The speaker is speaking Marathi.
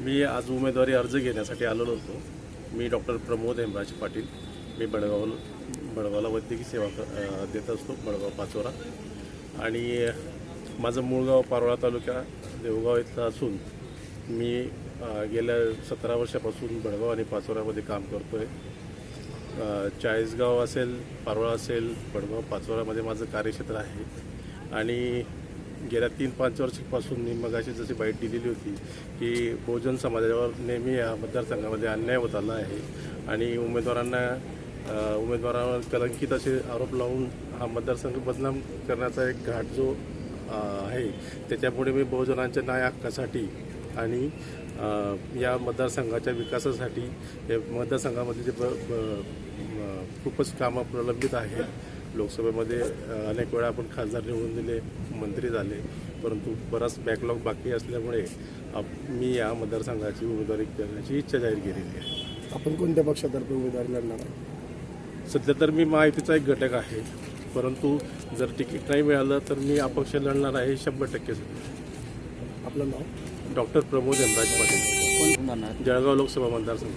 मी आज उमेदवारी अर्ज घेण्यासाठी आलेलो होतो मी डॉक्टर प्रमोद हेमराज पाटील. मी बडगाव बडगावला वैद्यकीय सेवा क- देत असतो बडगाव पाचोरा. आणि माझं मूळ गाव पारोळा तालुका देवगाव इथलं असून मी गेल्या सतरा वर्षापासून बडगाव आणि पाचोऱ्यामध्ये काम करतो आहे चाळीसगाव असेल पारोळा असेल बडगाव पाचोऱ्यामध्ये माझं कार्यक्षेत्र आहे. आणि गेल्या तीन पाच वर्षापासून मी मगाशी जशी बाईट दिलेली होती की बहुजन समाजावर नेहमी या मतदारसंघामध्ये अन्याय होत आला आहे आणि उमेदवारांना उमेदवारांवर कलंकित असे आरोप लावून हा मतदारसंघ बदनाम करण्याचा एक घाट जो आहे त्याच्यापुढे मी बहुजनांच्या न्याय हक्कासाठी आणि या मतदारसंघाच्या विकासासाठी मतदारसंघामध्ये जे ब ब- खूपच कामं प्रलंबित आहेत लोकसभेमध्ये अनेक वेळा आपण खासदार निवडून दिले मंत्री झाले परंतु बराच बॅकलॉग बाकी असल्यामुळे आप- मी या मतदारसंघाची उमेदवारी करण्याची इच्छा जाहीर केलेली आहे. आपण कोणत्या पक्षातर्फे उमेदवारी लढणार सध्या तर मी महायुतीचा एक घटक आहे परंतु जर तिकीट नाही मिळालं तर मी अपक्ष लढणार आहे शंभर टक्के आपलं नाव? डॉक्टर प्रमोद हेमराज पाटील. जळगाव लोकसभा मतदारसंघ.